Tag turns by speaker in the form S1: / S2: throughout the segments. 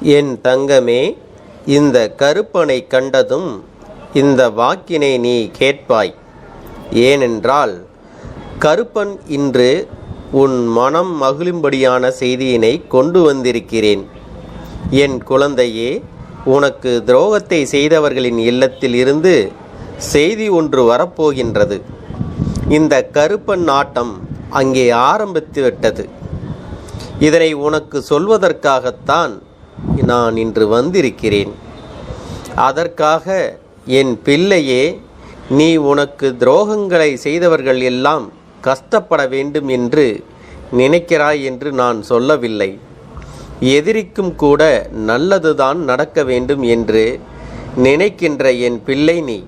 S1: என் தங்கமே இந்த கருப்பனை கண்டதும் இந்த வாக்கினை நீ கேட்பாய். ஏனென்றால் கருப்பன் இன்று உன் மனம் மகிழும்படியான செய்தியினை கொண்டு வந்திருக்கிறேன். என் குழந்தையே உனக்கு துரோகத்தை செய்தவர்களின் இல்லத்தில் இருந்து செய்தி ஒன்று வரப்போகின்றது. இந்த கருப்பன் ஆட்டம் அங்கே ஆரம்பித்து விட்டது. இதனை உனக்கு சொல்வதற்காகத்தான் நான் இன்று வந்திருக்கிறேன். அதற்காக என் பிள்ளையே நீ உனக்கு துரோகங்களை செய்தவர்கள் எல்லாம் கஷ்டப்பட வேண்டும் என்று நினைக்கிறாய் என்று நான் சொல்லவில்லை. எதிரிக்கும் கூட நல்லதுதான் நடக்க வேண்டும் என்று நினைக்கின்ற என் பிள்ளை நீ.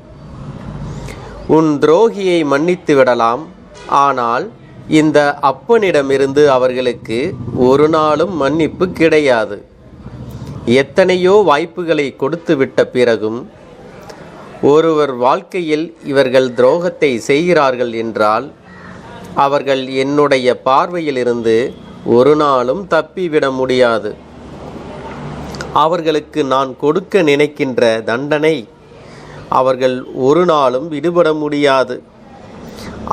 S1: உன் துரோகியை மன்னித்து விடலாம். ஆனால் இந்த அப்பனிடமிருந்து அவர்களுக்கு ஒரு நாளும் மன்னிப்பு கிடையாது. எத்தனையோ வாய்ப்புகளை கொடுத்து விட்ட பிறகும் ஒருவர் வாழ்க்கையில் இவர்கள் துரோகத்தை செய்கிறார்கள் என்றால் அவர்கள் என்னுடைய பார்வையிலிருந்து ஒரு நாளும் தப்பிவிட முடியாது. அவர்களுக்கு நான் கொடுக்க நினைக்கின்ற தண்டனை அவர்கள் ஒரு நாளும் விடுபட முடியாது.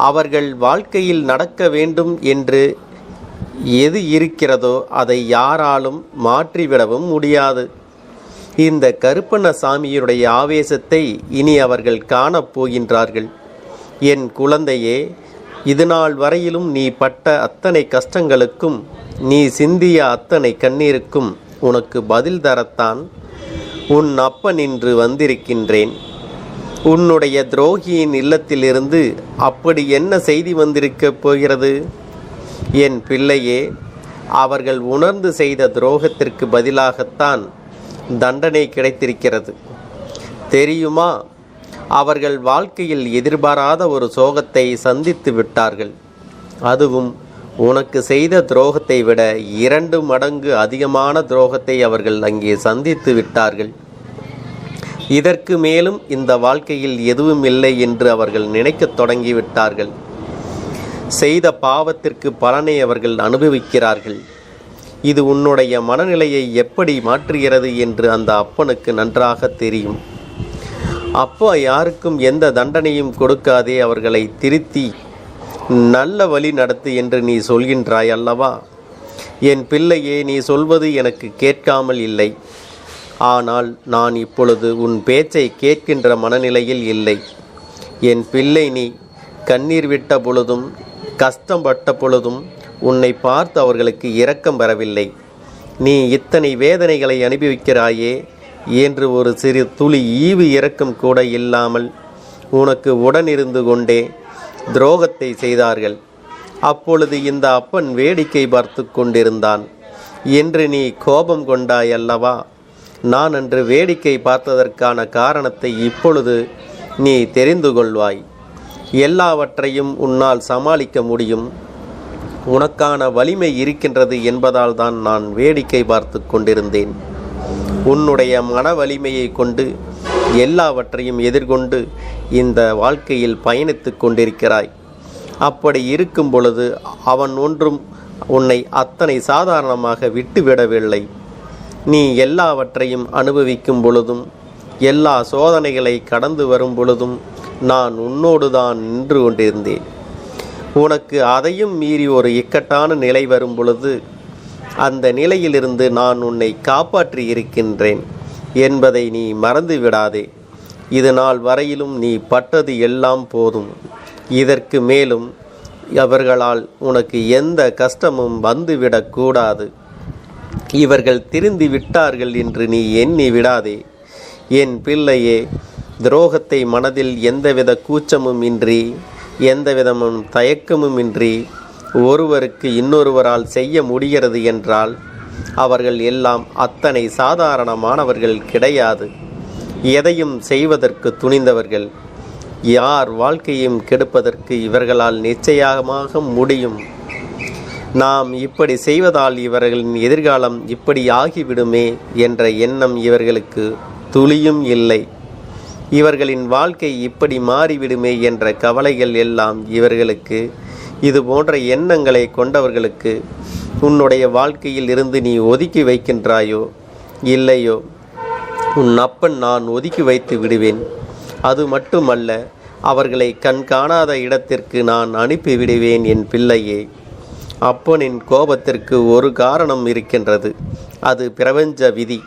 S1: அவர்கள் வாழ்க்கையில் நடக்க வேண்டும் என்று எது இருக்கிறதோ அதை யாராலும் மாற்றிவிடவும் முடியாது. இந்த கருப்பண்ணசாமியுடைய ஆவேசத்தை இனி அவர்கள் காணப் போகின்றார்கள். என் குழந்தையே இதுநாள் வரையிலும் நீ பட்ட அத்தனை கஷ்டங்களுக்கும் நீ சிந்திய அத்தனை கண்ணீருக்கும் உனக்கு பதில் தரத்தான் உன் அப்பன் இன்று வந்திருக்கின்றேன். உன்னுடைய துரோகியின் இல்லத்திலிருந்து அப்படி என்ன செய்தி வந்திருக்கப் போகிறது? என் பிள்ளையே அவர்கள் உணர்ந்து செய்த துரோகத்திற்கு பதிலாகத்தான் தண்டனை கிடைத்திருக்கிறது. தெரியுமா? அவர்கள் வாழ்க்கையில் எதிர்பாராத ஒரு சோகத்தை சந்தித்து விட்டார்கள். அதுவும் உனக்கு செய்த துரோகத்தை விட இரண்டு மடங்கு அதிகமான துரோகத்தை அவர்கள் அங்கே சந்தித்து விட்டார்கள். இதற்கு மேலும் இந்த வாழ்க்கையில் எதுவும் இல்லை என்று அவர்கள் நினைக்கத் தொடங்கிவிட்டார்கள் செய்த பாவத்திற்கு பலனை அவர்கள் அனுபவிக்கிறார்கள். இது உன்னுடைய மனநிலையை எப்படி மாற்றுகிறது என்று அந்த அப்பனுக்கு நன்றாக தெரியும். அப்பா யாருக்கும் எந்த தண்டனையும் கொடுக்காதே அவர்களை திருத்தி நல்ல வழி நடத்து என்று நீ சொல்கின்றாய் அல்லவா? என் பிள்ளையே நீ சொல்வது எனக்கு கேட்காமல் இல்லை. ஆனால் நான் இப்பொழுது உன் பேச்சை கேட்கின்ற மனநிலையில் இல்லை. என் பிள்ளை நீ கண்ணீர் விட்ட பொழுதும் கஷ்டப்பட்ட பொழுதும் உன்னை பார்த்து அவர்களுக்கு இரக்கம் வரவில்லை. நீ இத்தனை வேதனைகளை அனுபவிக்கிறாயே என்று ஒரு சிறு துளி ஈவு இரக்கம் கூட இல்லாமல் உனக்கு உடனிருந்து கொண்டே துரோகத்தை செய்தார்கள். அப்பொழுது இந்த அப்பன் வேடிக்கை பார்த்து கொண்டிருந்தான். என்று நீ கோபம் கொண்டாய் அல்லவா? நான் அன்று வேடிக்கை பார்த்ததற்கான காரணத்தை இப்பொழுது நீ தெரிந்து கொள்வாய். எல்லாவற்றையும் உன்னால் சமாளிக்க முடியும். உனக்கான வலிமை இருக்கின்றது என்பதால் தான் நான் வேடிக்கை பார்த்து கொண்டிருந்தேன். உன்னுடைய மன வலிமையை கொண்டு எல்லாவற்றையும் எதிர்கொண்டு இந்த வாழ்க்கையில் பயணித்து கொண்டிருக்கிறாய். அப்படி இருக்கும் பொழுது அவன் ஒன்றும் உன்னை அத்தனை சாதாரணமாக விட்டுவிடவில்லை. நீ எல்லாவற்றையும் அனுபவிக்கும் பொழுதும் எல்லா சோதனைகளை கடந்து வரும் பொழுதும் நான் உன்னோடு தான் நின்று கொண்டிருந்தேன். உனக்கு அதையும் மீறி ஒரு இக்கட்டான நிலை வரும் பொழுது அந்த நிலையிலிருந்து நான் உன்னை காப்பாற்றி இருக்கின்றேன் என்பதை நீ மறந்து விடாதே. இது நாள் வரையிலும் நீ பட்டது எல்லாம் போதும். இதற்கு மேலும் அவர்களால் உனக்கு எந்த கஷ்டமும் வந்துவிடக்கூடாது இவர்கள் திருந்தி விட்டார்கள் என்று நீ எண்ணி விடாதே. என் பிள்ளையே துரோகத்தை மனதில் எந்தவித கூச்சமும் இன்றி எந்தவிதமும் தயக்கமும் இன்றி ஒருவருக்கு இன்னொருவரால் செய்ய முடிகிறது என்றால் அவர்கள் எல்லாம் அத்தனை சாதாரணமானவர்கள் கிடையாது. எதையும் செய்வதற்கு துணிந்தவர்கள் யார் வாழ்க்கையும் கெடுப்பதற்கு இவர்களால் நிச்சயமாக முடியும். நாம் இப்படி செய்வதால் இவர்களின் எதிர்காலம் இப்படி ஆகிவிடுமே என்ற எண்ணம் இவர்களுக்கு துளியும் இல்லை. இவர்களின் வாழ்க்கை இப்படி மாறிவிடுமே என்ற கவலைகள் எல்லாம் இவர்களுக்கு. இது போன்ற எண்ணங்களை கொண்டவர்களுக்கு உன்னுடைய வாழ்க்கையில் இருந்து நீ ஒதுக்கி வைக்கின்றாயோ? இல்லையோ? உன் அப்பன் நான் ஒதுக்கி வைத்து விடுவேன். அது மட்டுமல்ல அவர்களை கண் காணாத இடத்திற்கு நான் அனுப்பிவிடுவேன் என் பிள்ளையே. அப்பனின் கோபத்திற்கு ஒரு காரணம் இருக்கின்றது. அது பிரபஞ்ச விதி.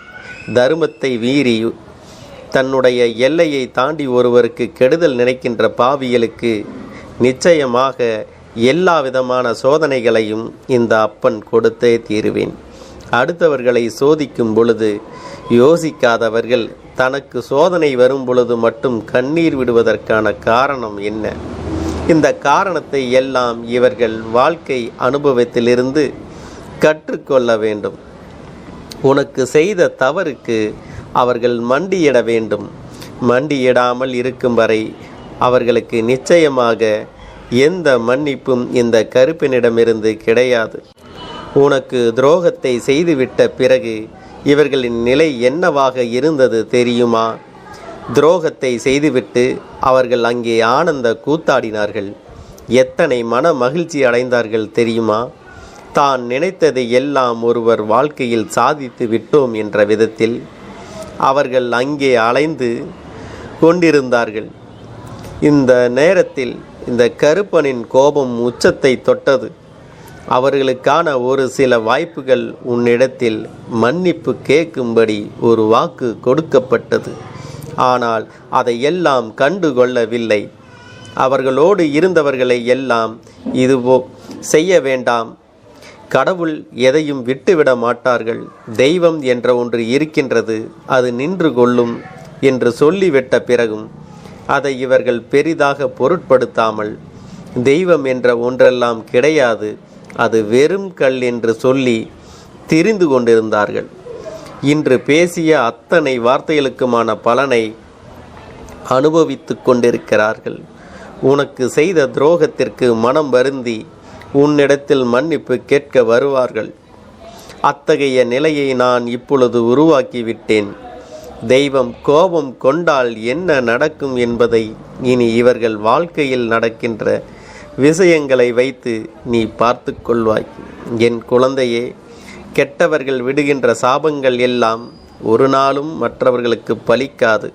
S1: தர்மத்தை மீறி தன்னுடைய எல்லையை தாண்டி ஒருவருக்கு கெடுதல் நினைக்கின்ற பாவியலுக்கு நிச்சயமாக எல்லா விதமான சோதனைகளையும் இந்த அப்பன் கொடுத்தே தீருவேன். அடுத்தவர்களை சோதிக்கும் பொழுது யோசிக்காதவர்கள் தனக்கு சோதனை வரும் பொழுது மட்டும் கண்ணீர் விடுவதற்கான காரணம் என்ன? இந்த காரணத்தை எல்லாம் இவர்கள் வாழ்க்கை அனுபவத்திலிருந்து கற்றுக்கொள்ள வேண்டும். உனக்கு செய்த தவறுக்கு அவர்கள் மண்டியிட வேண்டும். மண்டியிடாமல் இருக்கும் வரை அவர்களுக்கு நிச்சயமாக எந்த மன்னிப்பும் இந்த கருப்பினிடமிருந்து கிடையாது. உனக்கு துரோகத்தை செய்துவிட்ட பிறகு இவர்களின் நிலை என்னவாக இருந்தது தெரியுமா? துரோகத்தை செய்துவிட்டு அவர்கள் அங்கே ஆனந்த கூத்தாடினார்கள். எத்தனை மன மகிழ்ச்சி அடைந்தார்கள் தெரியுமா? தான் நினைத்ததை எல்லாம் ஒருவர் வாழ்க்கையில் சாதித்து விட்டோம் என்ற விதத்தில் அவர்கள் அங்கே அலைந்து கொண்டிருந்தார்கள். இந்த நேரத்தில் இந்த கருப்பனின் கோபம் உச்சத்தை தொட்டது. அவர்களுக்கான ஒரு சில வாய்ப்புகள் உன்னிடத்தில் மன்னிப்பு கேட்கும்படி ஒரு வாக்கு கொடுக்கப்பட்டது. ஆனால் அதை எல்லாம் கண்டுகொள்ளவில்லை. அவர்களோடு இருந்தவர்களை எல்லாம் இதுவோ செய்ய வேண்டாம். கடவுள் எதையும் விட்டுவிட மாட்டார்கள். தெய்வம் என்ற ஒன்று இருக்கின்றது அது நின்று கொள்ளும் என்று சொல்லிவிட்ட பிறகும் அதை இவர்கள் பெரிதாக பொருட்படுத்தாமல் தெய்வம் என்ற ஒன்றெல்லாம் கிடையாது அது வெறும் கல் என்று சொல்லி திரிந்து கொண்டிருந்தார்கள். இன்று பேசிய அத்தனை வார்த்தைகளுக்குமான பலனை அனுபவித்து கொண்டிருக்கிறார்கள். உனக்கு செய்த துரோகத்திற்கு மனம் வருந்தி உன்னிடத்தில் மன்னிப்பு கேட்க வருவார்கள். அத்தகைய நிலையை நான் இப்பொழுது உருவாக்கிவிட்டேன். தெய்வம் கோபம் கொண்டால் என்ன நடக்கும் என்பதை இனி இவர்கள் வாழ்க்கையில் நடக்கின்ற விஷயங்களை வைத்து நீ பார்த்து கொள்வாய். என் குழந்தையே கெட்டவர்கள் விடுகின்ற சாபங்கள் எல்லாம் ஒரு நாளும் மற்றவர்களுக்கு பலிக்காது.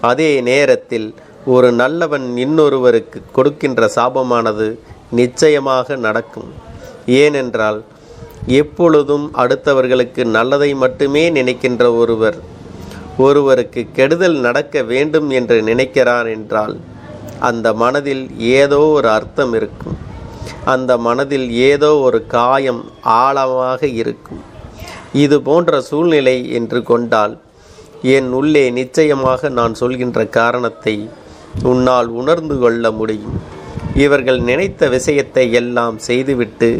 S1: அதே நேரத்தில் ஒரு நல்லவன் இன்னொருவருக்கு கொடுக்கின்ற சாபமானது நிச்சயமாக நடக்கும். ஏனென்றால் எப்பொழுதும் அடுத்தவர்களுக்கு நல்லதை மட்டுமே நினைக்கின்ற ஒருவர் ஒருவருக்கு கெடுதல் நடக்க வேண்டும் என்று நினைக்கிறார் என்றால் அந்த மனதில் ஏதோ ஒரு அர்த்தம் இருக்கும். அந்த மனதில் ஏதோ ஒரு காயம் ஆழமாக இருக்கும். இது போன்ற சூழ்நிலை என்று கொண்டால் என் உள்ளே நிச்சயமாக நான் சொல்கின்ற காரணத்தை உன்னால் உணர்ந்து கொள்ள முடியும். இவர்கள் நினைத்த விஷயத்தை எல்லாம் செய்துவிட்டு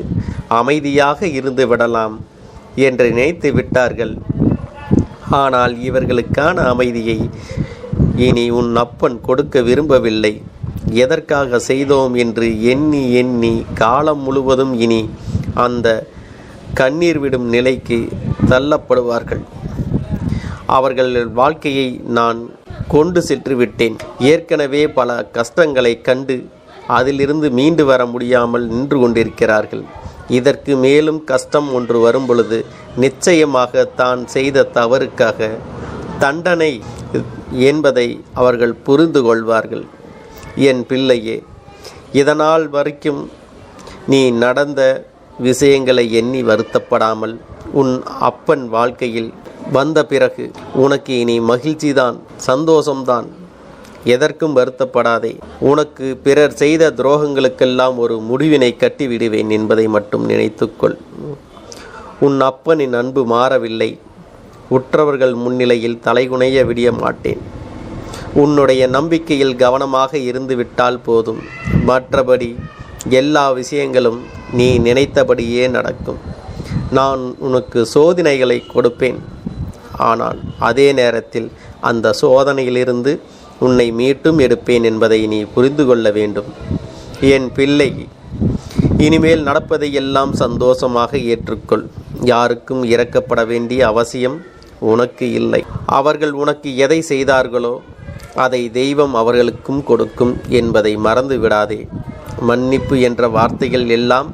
S1: அமைதியாக இருந்து விடலாம் என்று நினைத்து விட்டார்கள். ஆனால் இவர்களுக்கான அமைதியை இனி உன் அப்பன் கொடுக்க விரும்பவில்லை. எதற்காக செய்தோம் என்று எண்ணி எண்ணி காலம் முழுவதும் இனி அந்த கண்ணீர் விடும் நிலைக்கு தள்ளப்படுவார்கள். அவர்கள் வாழ்க்கையை நான் கொண்டு சென்று விட்டேன். ஏற்கனவே பல கஷ்டங்களை கண்டு அதிலிருந்து மீண்டு வர முடியாமல் நின்று கொண்டிருக்கிறார்கள். இதற்கு மேலும் கஷ்டம் ஒன்று வரும் பொழுது நிச்சயமாக தான் செய்த தவறுக்காக தண்டனை என்பதை அவர்கள் புரிந்து கொள்வார்கள். என் பிள்ளையே இதனால் வரைக்கும் நீ நடந்த விஷயங்களை எண்ணி வருத்தப்படாமல் உன் அப்பன் வாழ்க்கையில் வந்த பிறகு உனக்கு இனி மகிழ்ச்சிதான் சந்தோஷம்தான் எதற்கும் வருத்தப்படாதே. உனக்கு பிறர் செய்த துரோகங்களுக்கெல்லாம் ஒரு முடிவினை கட்டிவிடுவேன் என்பதை மட்டும் நினைத்துக்கொள். உன் அப்பனின் அன்பு மாறவில்லை. உற்றவர்கள் முன்னிலையில் தலைகுனைய விடிய மாட்டேன். உன்னுடைய நம்பிக்கையில் கவனமாக இருந்துவிட்டால் போதும். மற்றபடி எல்லா விஷயங்களும் நீ நினைத்தபடியே நடக்கும். நான் உனக்கு சோதனைகளை கொடுப்பேன். ஆனால் அதே நேரத்தில் அந்த சோதனையிலிருந்து உன்னை மீட்டும் எடுப்பேன் என்பதை நீ புரிந்து கொள்ள வேண்டும். என் பிள்ளை இனிமேல் நடப்பதை எல்லாம் சந்தோஷமாக ஏற்றுக்கொள். யாருக்கும் இறக்கப்பட வேண்டிய அவசியம் உனக்கு இல்லை. அவர்கள் உனக்கு எதை செய்தார்களோ அதை தெய்வம் அவர்களுக்கும் கொடுக்கும் என்பதை மறந்து விடாதே. மன்னிப்பு என்ற வார்த்தைகள் எல்லாம்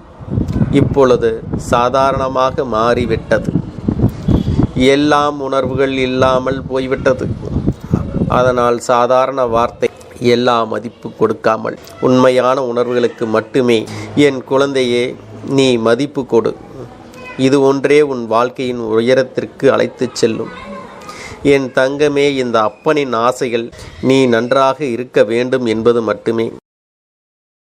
S1: இப்பொழுது சாதாரணமாக மாறிவிட்டது. எல்லாம் உணர்வுகள் இல்லாமல் போய்விட்டது. அதனால் சாதாரண வார்த்தை எல்லா மதிப்பு கொடுக்காமல் உண்மையான உணர்வுகளுக்கு மட்டுமே என் குழந்தையே நீ மதிப்பு கொடு. இது ஒன்றே உன் வாழ்க்கையின் உயரத்திற்கு அழைத்துச் செல்லும். என் தங்கமே இந்த அப்பனின் ஆசைகள் நீ நன்றாக இருக்க வேண்டும் என்பது மட்டுமே.